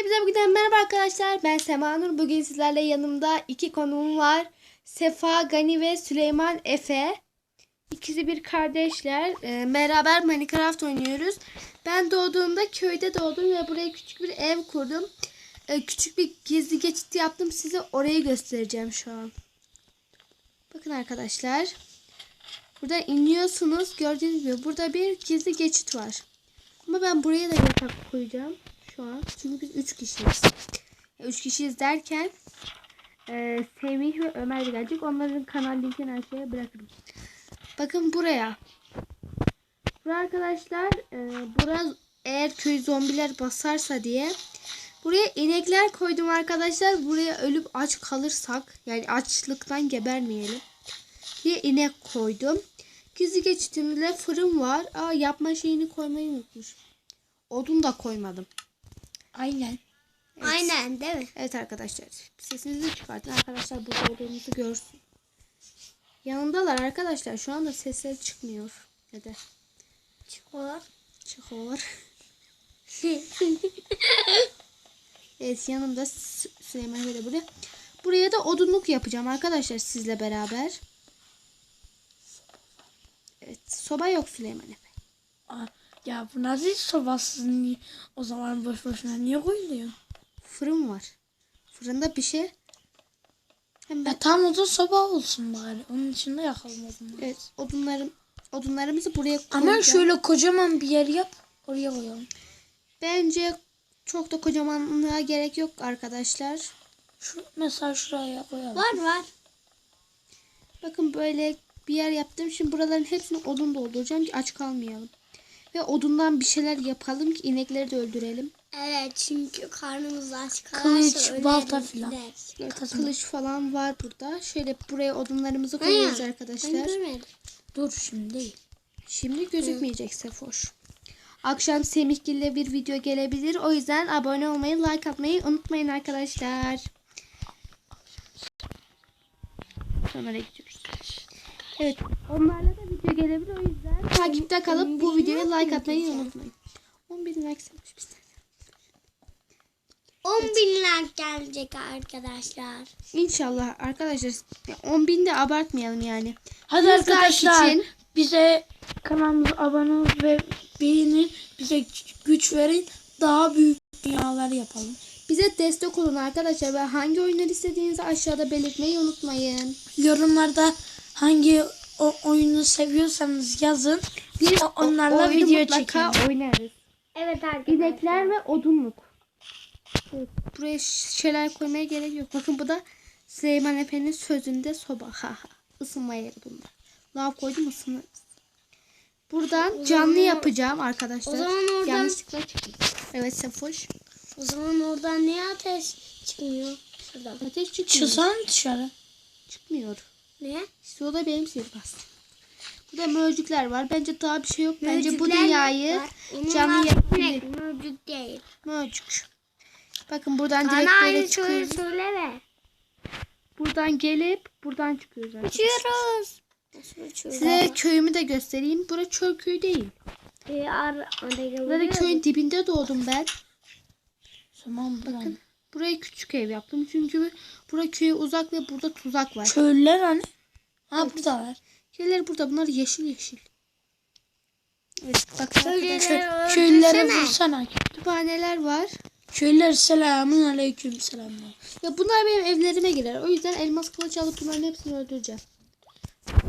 Hepinize bugün merhaba arkadaşlar. Ben Sema Nur. Bugün sizlerle yanımda iki konuğum var. Sefa, Gani ve Süleyman Efe. İkisi bir kardeşler. Ee, beraber Minecraft oynuyoruz. Ben doğduğumda köyde doğdum ve buraya küçük bir ev kurdum. Ee, küçük bir gizli geçit yaptım. Size orayı göstereceğim şu an. Bakın arkadaşlar. Burada iniyorsunuz. Gördüğünüz gibi burada bir gizli geçit var. Ama ben buraya da yatak koyacağım an. Çünkü biz 3 kişiyiz. 3 kişiyiz derken e, Semih ve Ömer de gelecek. Onların kanal linkini aşağıya bırakırım. Bakın buraya. Buraya arkadaşlar e, burası eğer köy zombiler basarsa diye buraya inekler koydum arkadaşlar. Buraya ölüp aç kalırsak yani açlıktan gebermeyelim diye inek koydum. Gizli geçitimde fırın var. Aa yapma şeyini koymayı unutmuş. Odun da koymadım. Aynen. Aynen değil mi? Evet arkadaşlar. Sesinizi çıkartın. Arkadaşlar burada olduğumuzu görsün. Yanındalar arkadaşlar. Şu anda sesler çıkmıyor. Neden? Çıkıyor. Çıkıyor. Evet yanımda Sü- Süleyman Bey de burada. Buraya da odunluk yapacağım arkadaşlar sizle beraber. Evet soba yok Süleyman Efe. Ya bu nasıl sobasız niye? O zaman boş boşuna niye koyuluyor? Fırın var. Fırında bir şey. Hem ben Ya tam o da soba olsun bari. Onun içinde yakalım o zaman. evet, odunlarım odunlarımızı buraya koyacağım. Ama şöyle kocaman bir yer yap. Oraya koyalım. Bence çok da kocamanlığa gerek yok arkadaşlar. Şu, mesela şuraya koyalım. Var var. Bakın böyle bir yer yaptım. Şimdi buraların hepsini odun dolduracağım ki aç kalmayalım. Ve odundan bir şeyler yapalım ki inekleri de öldürelim. Evet çünkü karnımız aç kalırsa Kılıç, balta filan. kılıç falan var burada. Şöyle buraya odunlarımızı koyuyoruz arkadaşlar. Dur şimdi değil. Şimdi gözükmeyecek Sefoş. Akşam Semihgil'le bir video gelebilir. O yüzden abone olmayı, like atmayı unutmayın arkadaşlar. Sonra gidiyoruz. Evet. Onlarla da video gelebilir. O yüzden takipte kalıp bu videoya like atmayı unutmayın. 11 like sevmiş bizden. 10 bin like gelecek arkadaşlar. İnşallah arkadaşlar 10 bin de abartmayalım yani. Hadi 100 like arkadaşlar için- bize kanalımıza abone ol ve beğenin. Bize güç verin. Daha büyük dünyalar yapalım. Bize destek olun arkadaşlar ve hangi oyunları istediğinizi aşağıda belirtmeyi unutmayın. Yorumlarda hangi o oyunu seviyorsanız yazın. Biz O- onlarla oyunu video mutlaka çekelim. oynarız. Evet arkadaşlar. İnekler ve odunluk. Evet, buraya şeyler koymaya gerek yok. Bakın bu da Süleyman Efe'nin sözünde soba. Ha ha. Isınma yeri bunlar. Lav koydum ısınırız. Buradan canlı yapacağım arkadaşlar. o zaman oradan- Yanlışlıkla çıktım. Evet Sefoş. O zaman oradan niye ateş çıkmıyor? Şuradan. Ateş çıkmıyor. Çıksana dışarı. Çıkmıyor. Ne? İşte o da benim sihirbaz. Burada mörcükler var. Bence daha bir şey yok. Bence bu Mörcükler dünyayı var. Onlar canlı yapabilir. Mörcük değil. Mörcük. Bakın buradan Bana direkt böyle aynı soruyu çıkıyoruz. söyleme. Buradan gelip buradan çıkıyoruz arkadaşlar. Uçuyoruz. Nasıl uçuyoruz? Size köyümü de göstereyim. Bura çöl köy değil. Ee, ar Burada köyün dibinde doğdum ben. Tamam Bakın. Burayı küçük ev yaptım. Çünkü bura köye uzak ve burada tuzak var. Köylüler hani. Ha burada var. Köyler burada. Bunlar yeşil yeşil. Evet. Öldürsene. Köylülere vursana. Kütüphaneler var. Köylüler selamun aleyküm selamlar. Ya bunlar benim evlerime girer. O yüzden elmas kılıç alıp bunların hepsini öldüreceğim.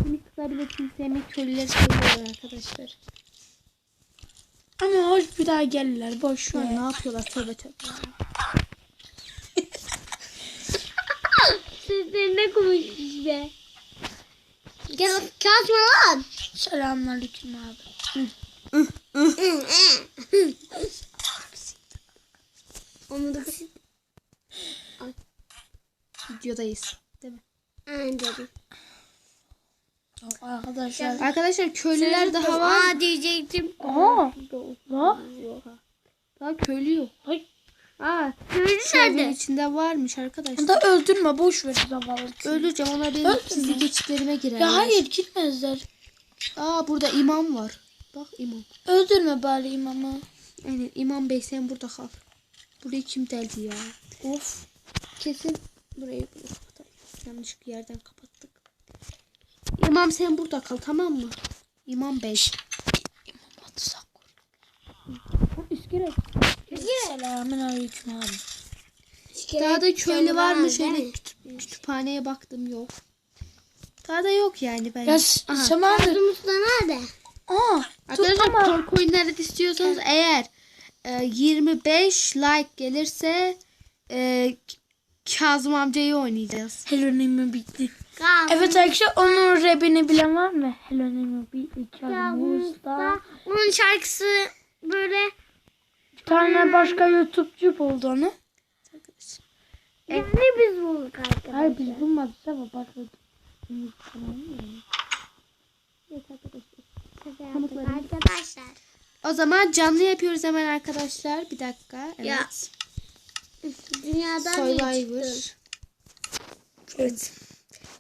Minik kızlar bile kimseye köylüleri seviyorlar arkadaşlar. Ama hoş bir daha gelirler boş ver. ne yapıyorlar tövbe tövbe. Sizler ne konuşmuş be? Gel kaçma lan. Selamun aleyküm abi. Onu da Videodayız. Değil mi? Aynen arkadaşlar. Arkadaşlar köylüler daha var. Aa diyecektim. Aa. Bak. Daha köylü yok. Ay. Aa, Köylü nerede? içinde varmış arkadaşlar. Da öldürme boş ver zavallı. Öleceğim ona benim Öldürme. geçitlerime girer. Ya hayır gitmezler. Aa burada imam var. Bak imam. Öldürme bari imamı. Aynen imam bey sen burada kal. Burayı kim deldi ya? Of. Kesin burayı kapatalım. Yanlış bir yerden kapattık. İmam sen burada kal tamam mı? İmam Bey. Atsak. İskele. Selamun aleyküm abi. Daha da köylü var mı? Şöyle kütüp- kütüphaneye baktım yok. Daha da yok yani ben. Ya. Kazımız da nerede? Aa. Arkadaşlar ama- korku oyunları istiyorsanız eğer e, 25 like gelirse e, Kazım amcayı oynayacağız. Hello Nemo bitti. Kazım. Evet arkadaşlar onun rapini bilen var mı? Hello bitti. Kazım. Usta. Onun şarkısı böyle Bir tane başka YouTube'cu buldu onu. yani biz bulduk arkadaşlar. Hayır biz bulmadık ama başka YouTube'cu Şaka yaptık Arkadaşlar. O zaman canlı yapıyoruz hemen arkadaşlar. Bir dakika. Evet. Ya, Dünyadan Survivor. Evet.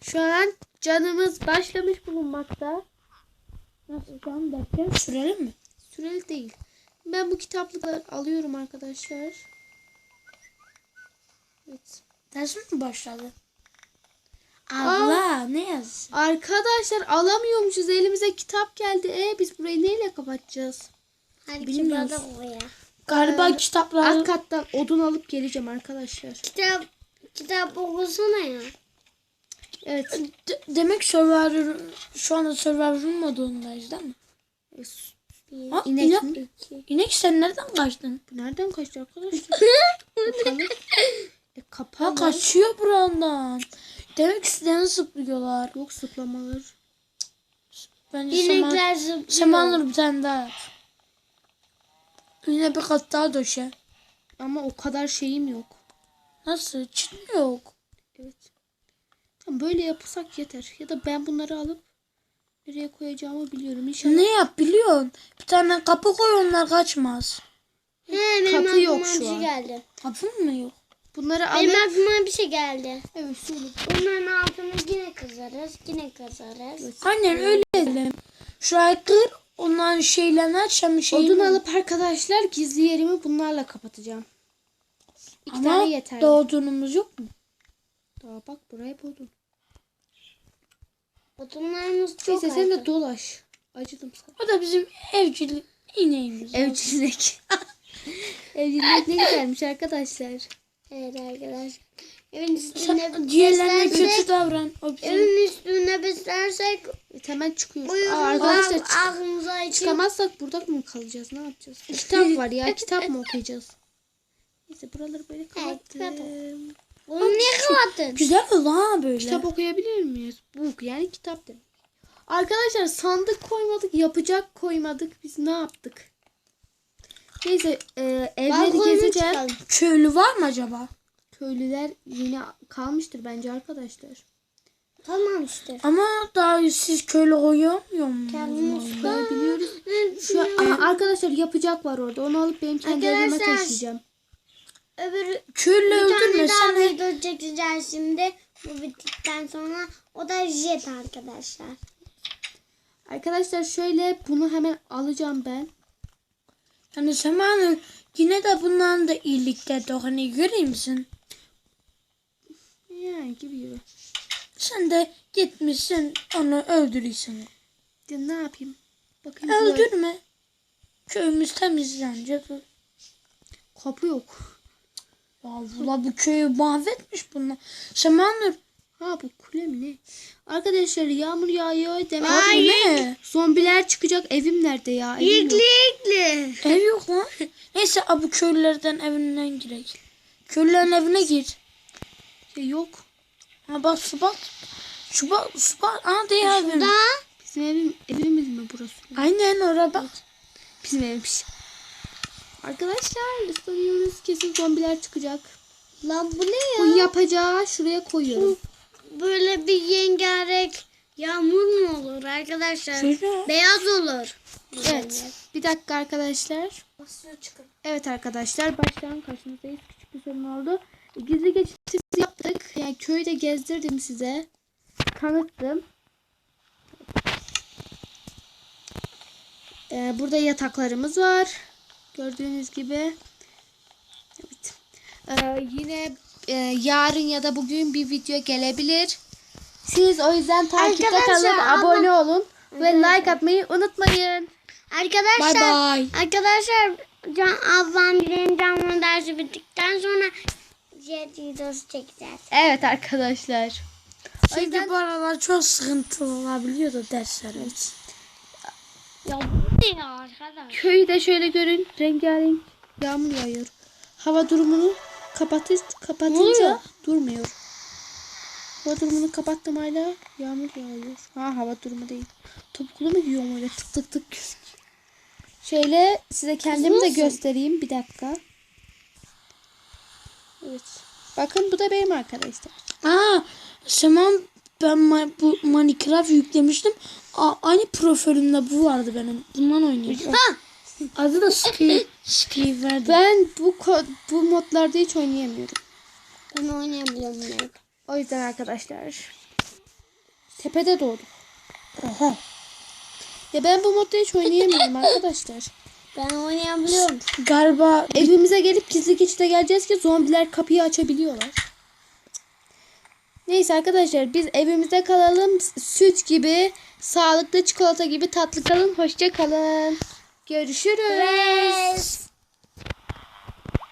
Şu an canımız başlamış bulunmakta. Nasıl can derken sürelim mi? Süreli değil. Ben bu kitaplıkları alıyorum arkadaşlar. Evet. Ders mi başladı? Allah ne yazsın? Arkadaşlar alamıyormuşuz. Elimize kitap geldi. E biz burayı neyle kapatacağız? Hadi Bilmiyoruz. Galiba Alt kitapları kattan odun alıp geleceğim arkadaşlar. Kitap kitap okusana ya. Evet. De- demek Survivor şu anda Survivor'un modundayız değil mi? E, s- Ha, İnek inek, mi? inek sen nereden kaçtın? Bu nereden kaçtı arkadaşlar? E, Ha kapalı. kaçıyor burandan. Demek üstlerine zıplıyorlar. Yok zıplamalar. Bence Seman, İnekler zıplıyor. Semanur bir tane daha. Yine bir kat daha döşe. Ama o kadar şeyim yok. Nasıl? Mi yok? Evet. Tamam böyle yapırsak yeter. Ya da ben bunları alıp nereye koyacağımı biliyorum. İnşallah Ne yap biliyorsun? Bir tane kapı koy onlar kaçmaz. He, benim Kapı aklıma yok bir şu şey an. geldi. Kapı mı yok? bunları Benim alıp aklıma bir şey geldi. evet söyle. Bunların altını yine kazarız. Yine kazarız. Aynen öyle edelim. Şurayı kır onların şeylerini aç hem şeyini. Odun alıp arkadaşlar gizli yerimi bunlarla kapatacağım. İki Ama tane yeterli. doğduğunumuz yok mu? Daha bak buraya odun. Odunlarımız çok Neyse sen de dolaş. Acıdım sana. O da bizim evcil ineğimiz. Evcilik. Evcilik ne güzelmiş arkadaşlar. Evet arkadaşlar. Evin üstüne diğerlerine beslersek, kötü davran. O bizim evin üstüne beslersek Evet, hemen çıkıyoruz. uyuruz. Aa, arkadaşlar çık- Ağzımıza için. çıkamazsak burada mı kalacağız? Ne yapacağız? Kitap var ya. Kitap mı okuyacağız? Neyse buraları böyle kapattım. Bunu niye kapattın? güzel ha böyle. Kitap okuyabilir miyiz? Book yani kitap demek. Arkadaşlar sandık koymadık, yapacak koymadık. Biz ne yaptık? Neyse e, evleri çıkalım. Köylü var mı acaba? Köylüler yine kalmıştır bence arkadaşlar. Tamam işte. Ama daha siz köylü koyamıyor Kendimiz musunuz? Koyabiliyoruz. Şu Aa, arkadaşlar yapacak var orada. Onu alıp benim kendi evime Arkadaşlar, taşıyacağım. Öbür Köylü bir tane daha öldürmesen video çekeceğiz şimdi. Bu bittikten sonra o da jet arkadaşlar. Arkadaşlar şöyle bunu hemen alacağım ben. Yani Semanur yine de bunların da iyilikte de hani göreyim misin? Yani gibi gibi. Sen de gitmişsin onu öldürüyorsun. Ya ne yapayım? Bakayım. Öldürme. Köyümüz temizlence dur. Kapı yok. Vallahi bu köyü mahvetmiş bunlar. Semanur. Ha bu kule mi ne? Arkadaşlar yağmur yağıyor demek Abi ki ne? zombiler çıkacak. Evim nerede ya? Evim yok. Yükle. Ev yok lan. Neyse bu köylülerden evinden girek. Köylülerin evine gir. Ya yok. Ha bak bak. Su bak. Aa değil evim. Da Bizim evim evimiz mi burası? Aynen oraya bak. Bizim evmiş. Arkadaşlar ıslanıyoruz. Kesin zombiler çıkacak. lan bu ne Bu ya? yapacağı şuraya koyuyorum. Böyle bir yengarek yağmur mu olur arkadaşlar? Şöyle. Beyaz olur. Evet. Bir dakika arkadaşlar. Evet arkadaşlar baştan karşınızdayız. Küçük bir sorun oldu. Gizli geçitimizi yaptık. Yani köyü de gezdirdim size. Tanıttım. Ee, burada yataklarımız var. Gördüğünüz gibi. Evet. Ee, yine e, yarın ya da bugün bir video gelebilir. Siz o yüzden takipte Arkadaşlar, kalın, abone olun ve like atmayı unutmayın. Arkadaşlar. Bay bay. Arkadaşlar Can ablam benim canlı dersi bittikten sonra jet videosu çekeceğiz. Evet arkadaşlar. Çünkü yüzden bu aralar çok sıkıntılı olabiliyor da ya arkadaş? Köyü de şöyle görün. Rengarenk yağmur yağıyor. Hava durumunu kapatı, kapatınca durmuyor. Hava durumunu kapattım hala yağmur yağıyor. Ha hava durumu değil. Topuklu mu giyiyorum öyle tık tık tık. Şöyle size kendimi de göstereyim bir dakika. Evet. Bakın bu da benim arkadaşlar. Aa, Seman ben bu Minecraft yüklemiştim. A- aynı profilimde bu vardı benim. Bundan oynuyorum. Ha! Adı da Steve. Steve verdi. Ben bu bu modlarda hiç oynayamıyorum. Ben oynayabiliyorum ben. O yüzden arkadaşlar. Tepede doğdum. Oha. Ya ben bu modda hiç oynayamıyorum arkadaşlar. Ben oynayabiliyorum. Galiba Evimize gelip gizli geçide geleceğiz ki zombiler kapıyı açabiliyorlar. Neyse arkadaşlar biz evimizde kalalım. Süt gibi, sağlıklı çikolata gibi tatlı kalın. Hoşça kalın. Görüşürüz. Yes.